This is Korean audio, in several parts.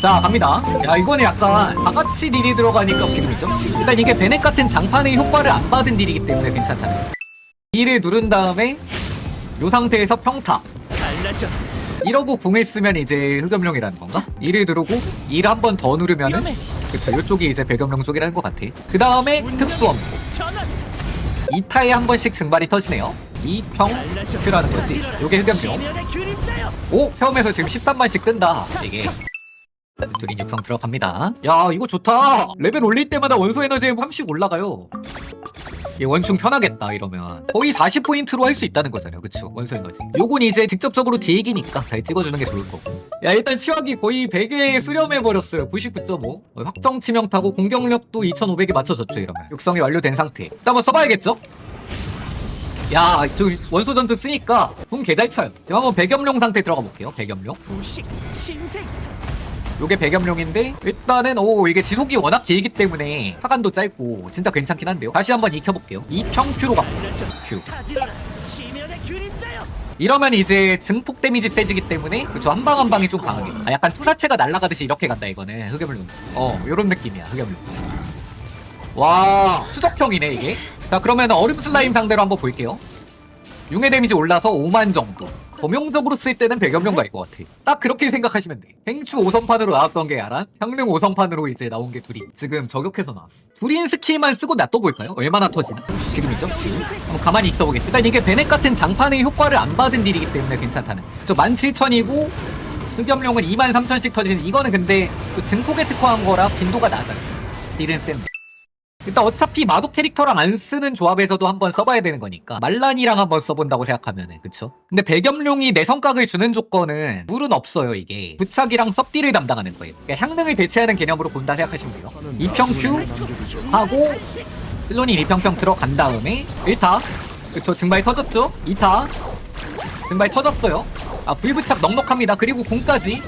자 갑니다. 야 이거는 약간 다같이 딜이 들어가니까 지금이죠? 일단 이게 베넷 같은 장판의 효과를 안 받은 딜이기 때문에 괜찮다는 거예요. 딜을 누른 다음에 요 상태에서 평타. 이러고 궁을 쓰면 이제 흑염룡이라는 건가? 이를 누르고 일한번 더 누르면은 그쵸 요쪽이 이제 백염룡 쪽이라는 것 같아. 그 다음에 특수엄 2타에 한 번씩 증발이 터지네요. 이평큐라는 거지. 요게 흑염룡. 오! 체험에서 지금 13만씩 뜬다 이게 두린 육성 들어갑니다. 야 이거 좋다! 레벨 올릴 때마다 원소 에너지 한 번씩 올라가요. 이 원충 편하겠다 이러면. 거의 40포인트로 할 수 있다는 거잖아요. 그쵸? 원소 에너지. 요건 이제 직접적으로 딜이니까 잘 찍어주는 게 좋을 거고. 야 일단 치확이 거의 100에 수렴해버렸어요. 99.5 어, 확정 치명타고 공격력도 2500에 맞춰졌죠 이러면. 육성이 완료된 상태. 일단 한번 써봐야겠죠? 야, 저 원소 전투 쓰니까 궁 개잘 쳐요. 지금 한번 백염룡 상태 들어가 볼게요. 백염룡. 신생 요게 백염룡인데 일단은 오 이게 지속이 워낙 길기 때문에 하간도 짧고 진짜 괜찮긴 한데요. 다시 한번 익혀볼게요. 이평큐로 갑니다. 큐. 이러면 이제 증폭 데미지 세지기 때문에 그쵸 한 방 한 방이 좀 강하게. 아 약간 투사체가 날아가듯이 이렇게 간다 이거는 흑염룡. 어 요런 느낌이야 흑염룡. 와 수적형이네 이게. 자 그러면 얼음 슬라임 상대로 한번 볼게요. 융의 데미지 올라서 5만 정도. 범용적으로 쓸 때는 백염룡 갈것 같아. 딱 그렇게 생각하시면 돼. 행추 5선판으로 나왔던 게 야란, 향릉 5선판으로 이제 나온 게 둘이. 지금 저격해서 나왔어. 둘인 스킬만 쓰고 놔둬볼까요? 얼마나 터지나? 지금이죠? 지금. 한번 가만히 있어보겠습니다. 일단 이게 베넷 같은 장판의 효과를 안 받은 딜이기 때문에 괜찮다는. 저 17,000이고, 흑염룡은 23,000씩 터지는 이거는 근데 또 증폭에 특화한 거라 빈도가 낮아요. 딜은 센데. 일단 어차피 마독 캐릭터랑 안 쓰는 조합에서도 한번 써봐야 되는 거니까. 말란이랑 한번 써본다고 생각하면은 그쵸? 근데 백염룡이 내 성각을 주는 조건은 물은 없어요 이게. 부착이랑 섭디를 담당하는 거예요. 그러니까 향릉을 대체하는 개념으로 본다 생각하시면 돼요. 이평큐 하고 슬로니 이평평 들어간 다음에 1타. 그쵸 증발 터졌죠? 2타. 증발 터졌어요. 아 불부착 넉넉합니다. 그리고 공까지.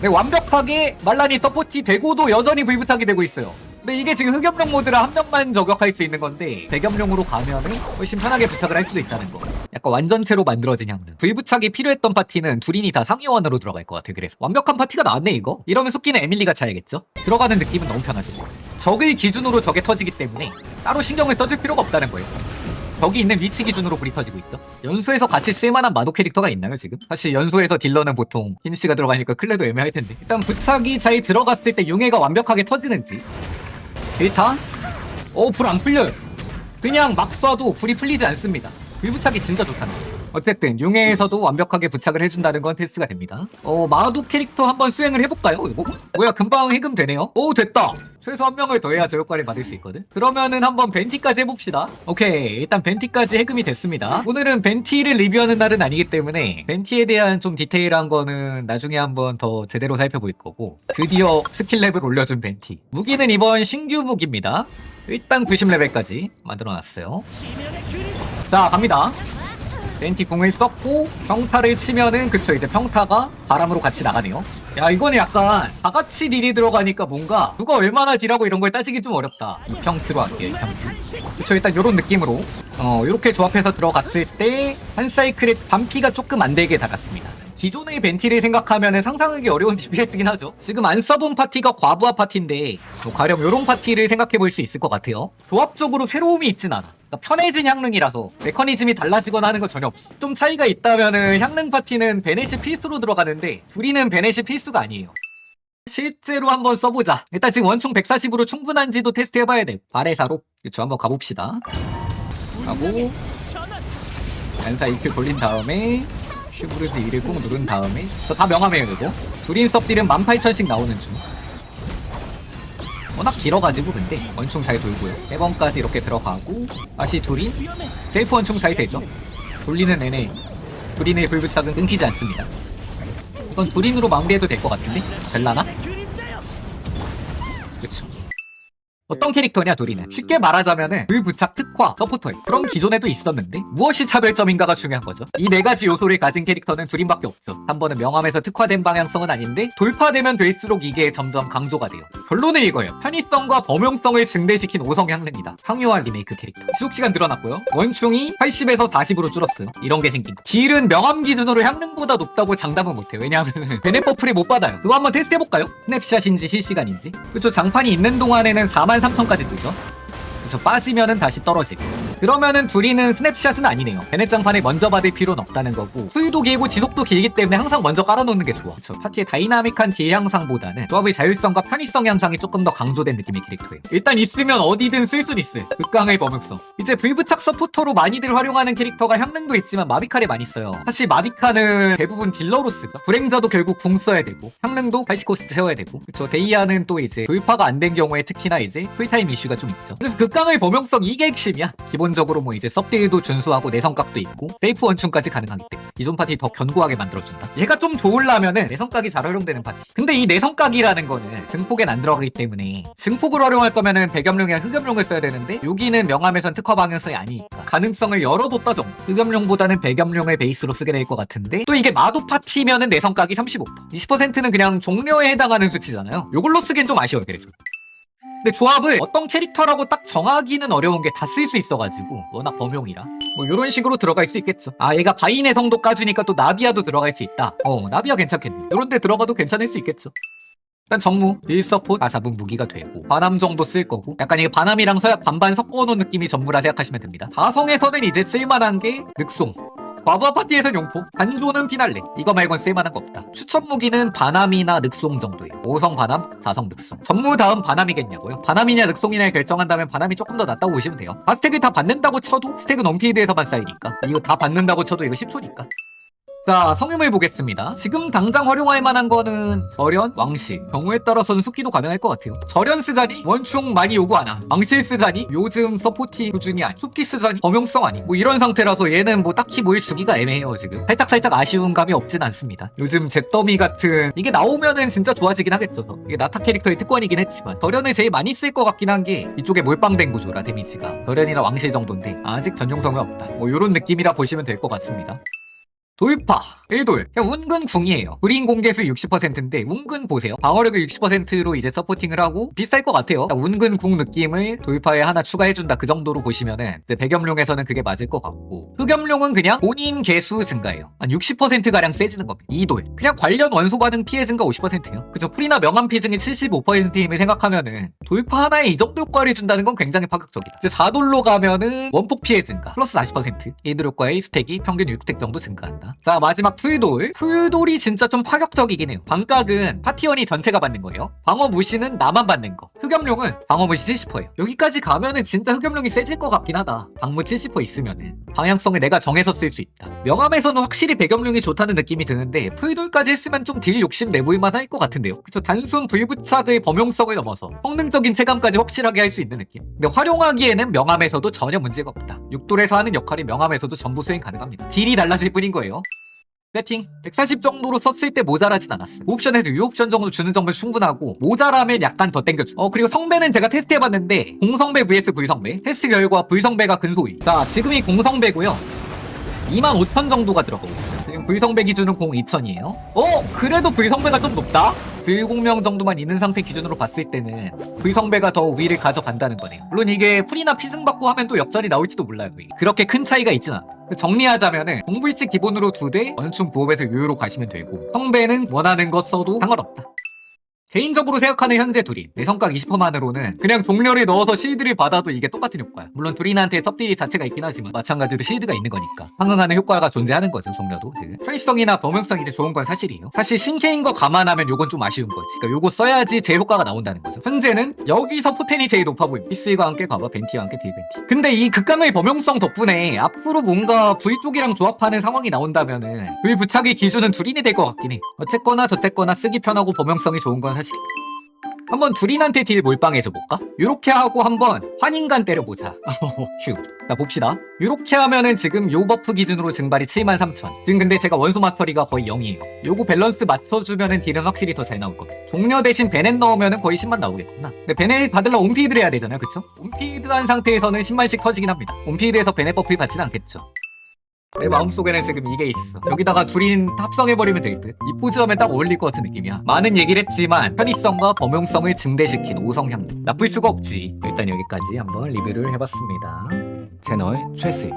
네, 완벽하게 말란이 서포티 되고도 여전히 불부착이 되고 있어요 근데 이게 지금 흑염룡 모드라 한 명만 저격할 수 있는 건데 백염룡으로 가면은 훨씬 편하게 부착을 할 수도 있다는 거. 약간 완전체로 만들어진 향릉 불부착이 필요했던 파티는 둘이니 다 상위원으로 들어갈 것 같아 그래서. 완벽한 파티가 나왔네 이거? 이러면 숙기는 에밀리가 차야겠죠? 들어가는 느낌은 너무 편하죠. 적의 기준으로 적에 터지기 때문에 따로 신경을 써줄 필요가 없다는 거예요. 저기 있는 위치 기준으로 불이 터지고 있죠. 연소에서 같이 쓸만한 마도 캐릭터가 있나요 지금? 사실 연소에서 딜러는 보통 흰씨가 들어가니까 클레도 애매할 텐데. 일단 부착이 잘 들어갔을 때 융해가 완벽하게 터지는지 데이터? 어, 불 안 풀려요. 그냥 막 쏴도 불이 풀리지 않습니다. 불부착이 진짜 좋다는 거. 어쨌든 융해에서도 완벽하게 부착을 해준다는 건 패스가 됩니다. 어, 마도 캐릭터 한번 수행을 해볼까요? 이거? 뭐야, 금방 해금 되네요? 오, 됐다! 최소 한 명을 더 해야 저 효과를 받을 수 있거든? 그러면은 한번 벤티까지 해봅시다. 오케이, 일단 벤티까지 해금이 됐습니다. 오늘은 벤티를 리뷰하는 날은 아니기 때문에 벤티에 대한 좀 디테일한 거는 나중에 한번 더 제대로 살펴볼 거고 드디어 스킬 레벨 올려준 벤티. 무기는 이번 신규 무기입니다. 일단 90레벨까지 만들어놨어요. 자 갑니다 벤티 궁을 썼고 평타를 치면은 그쵸 이제 평타가 바람으로 같이 나가네요. 야 이거는 약간 다같이 딜이 들어가니까 뭔가 누가 얼마나 딜하고 이런 걸 따지기 좀 어렵다. 이평큐로 할게요 이평큐 탄식 그쵸 일단 요런 느낌으로. 어 요렇게 조합해서 들어갔을 때 한 사이클에 반피가 조금 안 되게 다갔습니다. 기존의 벤티를 생각하면 상상하기 어려운 DPS긴 하죠. 지금 안 써본 파티가 과부하 파티인데 뭐 가령 요런 파티를 생각해 볼 수 있을 것 같아요. 조합적으로 새로움이 있진 않아 그러니까 편해진 향릉이라서 메커니즘이 달라지거나 하는 건 전혀 없어 좀 차이가 있다면은 향릉 파티는 베넷이 필수로 들어가는데 둘이는 베넷이 필수가 아니에요 실제로 한번 써보자. 일단 지금 원충 140으로 충분한지도 테스트해봐야 돼. 발해사로. 그쵸, 한번 가봅시다. 하고, 연사 EQ 돌린 다음에, 슈브르즈 1을 꾹 누른 다음에, 저 다 명함이에요, 이거. 두린 섭딜은 18,000씩 나오는 중. 워낙 길어가지고, 근데, 원충 잘 돌고요. 1번까지 이렇게 들어가고, 다시 위험해 셀프 원충 잘 되죠. 돌리는 내내, 두린의 불부착은 끊기지 않습니다. 이건 두린으로 마무리해도 될 것 같은데? 될라나? 어떤 캐릭터냐 둘이는. 쉽게 말하자면은 그 부착 특화 서포터예요 그럼 기존에도 있었는데 무엇이 차별점인가가 중요한 거죠. 이 네 가지 요소를 가진 캐릭터는 둘인밖에 없죠 3번은 명함에서 특화된 방향성은 아닌데 돌파되면 될수록 이게 점점 강조가 돼요. 결론은 이거예요. 편의성과 범용성을 증대시킨 오성 향릉이다. 상유화 리메이크 캐릭터. 지속시간 늘어났고요. 원충이 80에서 40으로 줄었어요 이런 게 생긴 거. 딜은 명함 기준으로 향릉보다 높다고 장담은 못해요 왜냐하면 버프를 못 받아요. 그거 한번 테스트 해볼까요? 스냅샷인지 실시간인지? 그쵸 장판이 있는 동안에는 43,000까지 뜨죠. 그쵸 빠지면은 다시 떨어지고 그러면은 둘이는 스냅샷은 아니네요. 베넷 장판을 먼저 받을 필요는 없다는 거고 수유도 길고 지속도 길기 때문에 항상 먼저 깔아놓는 게 좋아. 그쵸. 파티의 다이나믹한 딜 향상보다는 조합의 자율성과 편의성 향상이 조금 더 강조된 느낌의 캐릭터예요. 일단 있으면 어디든 쓸 순 있을 극강의 범용성. 이제 V부착 서포터로 많이들 활용하는 캐릭터가 향릉도 있지만 마비카를 많이 써요. 사실 마비카는 대부분 딜러로 쓰죠. 불행자도 결국 궁 써야 되고 향릉도 80코스트 세워야 되고. 그쵸. 데이아는 또 이제 돌파가 안 된 경우에 특히나 이제 풀타임 이슈가 좀 있죠. 그래서 극강의 범용성 이게 핵심이야. 기본 적으로 뭐 이제 섭딜도 준수하고 내성각도 있고 세이프 원충까지 가능하기 때문에 기존 파티 더 견고하게 만들어준다. 얘가 좀 좋으려면은 내성각이 잘 활용되는 파티. 근데 이 내성각이라는 거는 증폭엔 안 들어가기 때문에 증폭을 활용할 거면은 백염룡이랑 흑염룡을 써야 되는데 여기는 명함에선 특화 방향성이 아니니까 가능성을 열어뒀다 정도. 흑염룡보다는 백염룡을 베이스로 쓰게 될 것 같은데 또 이게 마도 파티면은 내성각이 35% 20%는 그냥 종료에 해당하는 수치잖아요. 요걸로 쓰기엔 좀 아쉬워요 그래서 근데 조합을 어떤 캐릭터라고 딱 정하기는 어려운 게 다 쓸 수 있어가지고 워낙 범용이라. 뭐 이런 식으로 들어갈 수 있겠죠. 아 얘가 바인의 성도 까주니까 또 나비아도 들어갈 수 있다. 어 나비아 괜찮겠네. 이런 데 들어가도 괜찮을 수 있겠죠. 일단 정무, 빌서포 다 잡은 무기가 되고 반함 정도 쓸 거고. 약간 이게 반함이랑 서약 반반 섞어놓은 느낌이 전무라 생각하시면 됩니다. 다성에서는 이제 쓸만한 게 늑송 과부하 파티에선 용포, 단조는 피날레. 이거 말곤 쓸만한 거 없다. 추천 무기는 반함이나 늑송 정도예요. 5성 반함, 4성 늑송. 전무 다음 반함이겠냐고요? 반함이냐 늑송이냐 결정한다면 반함이 조금 더 낫다고 보시면 돼요. 아 스택을 다 받는다고 쳐도 스택은 언피드에서만 쌓이니까. 이거 다 받는다고 쳐도 이거 10초니까 자, 성임을 보겠습니다. 지금 당장 활용할 만한 거는 절연, 왕실. 경우에 따라서는 숙기도 가능할 것 같아요. 절연 쓰자니 원충 많이 요구 안 함. 왕실 쓰자니 요즘 서포티 수준이 아니. 숙기 쓰자니 범용성 아니. 뭐 이런 상태라서 얘는 뭐 딱히 뭘 주기가 애매해요, 지금. 살짝 살짝 아쉬운 감이 없진 않습니다. 요즘 잿더미 같은 이게 나오면은 진짜 좋아지긴 하겠죠. 더. 이게 나타 캐릭터의 특권이긴 했지만 절연을 제일 많이 쓸 것 같긴 한 게 이쪽에 몰빵된 구조라 데미지가 절연이나 왕실 정도인데 아직 전용성은 없다. 뭐 이런 느낌이라 보시면 될 것 같습니다. 돌파! 1돌. 그냥 운근 궁이에요. 불인 공개수 60%인데 운근 보세요. 방어력을 60%로 이제 서포팅을 하고 비쌀 것 같아요. 운근 궁 느낌을 돌파에 하나 추가해준다 그 정도로 보시면은 백염룡에서는 그게 맞을 것 같고 흑염룡은 그냥 본인 개수 증가예요. 한 60%가량 세지는 겁니다. 2돌. 그냥 관련 원소 반응 피해 증가 50%예요. 그죠? 풀이나 명암 피증이 75%임을 생각하면은 돌파 하나에 이 정도 효과를 준다는 건 굉장히 파격적이다. 이제 4돌로 가면은 원폭 피해 증가 플러스 40% 2돌 효과의 스택이 평균 6스택 정도 증가한다 자 마지막 풀돌. 풀돌이 진짜 좀 파격적이긴 해요. 방각은 파티원이 전체가 받는 거예요. 방어 무시는 나만 받는 거. 흑염룡은 방어 무시 70%예요. 여기까지 가면은 진짜 흑염룡이 세질 것 같긴 하다. 방무 70% 있으면은. 방향성을 내가 정해서 쓸 수 있다. 명함에서는 확실히 백염룡이 좋다는 느낌이 드는데 풀돌까지 했으면 좀 딜 욕심 내보일만 할 것 같은데요. 그쵸? 단순 불부착의 범용성을 넘어서 성능적인 체감까지 확실하게 할 수 있는 느낌. 근데 활용하기에는 명함에서도 전혀 문제가 없다. 6돌에서 하는 역할이 명함에서도 전부 수행 가능합니다. 딜이 달라질 뿐인 거예요 세팅 140 정도로 썼을 때 모자라진 않았어 옵션에서 6옵션 정도 주는 점을 충분하고 모자라면 약간 더 땡겨줘 어 그리고 성배는 제가 테스트해봤는데 공성배 vs 불성배. 테스트 결과 불성배가 근소위 자 지금이 공성배고요. 25,000 정도가 들어가고 있어요. 지금 불성배 기준은 공 2,000이에요. 어 그래도 불성배가 좀 높다? 불공명 정도만 있는 상태 기준으로 봤을 때는 불성배가 더 우위를 가져간다는 거네요. 물론 이게 풀이나 피승 받고 하면 또 역전이 나올지도 몰라요. 그렇게 큰 차이가 있진 않아 정리하자면은 공부일식 기본으로 두대 원충 부업에서 요요로 가시면 되고 성배는 원하는 거 써도 상관없다 개인적으로 생각하는 현재 둘이. 내 성각 20%만으로는 그냥 종료를 넣어서 실드를 받아도 이게 똑같은 효과야. 물론 둘이한테 섭딜이 자체가 있긴 하지만 마찬가지로 실드가 있는 거니까. 상응하는 효과가 존재하는 거죠 종료도. 지금 편의성이나 범용성이 이제 좋은 건 사실이에요. 사실 신캐인 거 감안하면 요건 좀 아쉬운 거지. 그러니까 요거 써야지 제 효과가 나온다는 거죠. 현재는 여기서 포텐이 제일 높아 보입니다 피스과 함께 과거 벤티와 함께 딜벤티. 근데 이 극강의 범용성 덕분에 앞으로 뭔가 V 쪽이랑 조합하는 상황이 나온다면은 V 부착의 기준은 둘인이 될것 같긴 해. 어쨌거나 저쨌거나 쓰기 편하고 범용성이 좋은 건 사실 한번 둘인한테 딜 몰빵해줘 볼까? 요렇게 하고 한번 환인간 때려보자. 휴. 자 봅시다. 요렇게 하면은 지금 요 버프 기준으로 증발이 73,000. 지금 근데 제가 원소 마스터리가 거의 0이에요. 요거 밸런스 맞춰주면은 딜은 확실히 더 잘 나올 거예요. 종료 대신 베넷 넣으면은 거의 10만 나오겠구나. 근데 베넷 받으려 온피드 해야 되잖아요, 그쵸? 온피드 한 상태에서는 10만씩 터지긴 합니다. 온피드에서 베넷 버프 받진 않겠죠. 내 마음속에는 지금 이게 있어. 여기다가 둘인 합성해버리면 되겠듯. 이 포즈 하면 딱 어울릴 것 같은 느낌이야. 많은 얘기를 했지만 편의성과 범용성을 증대시킨 5성 향. 나쁠 수가 없지. 일단 여기까지 한번 리뷰를 해봤습니다. 채널 최세.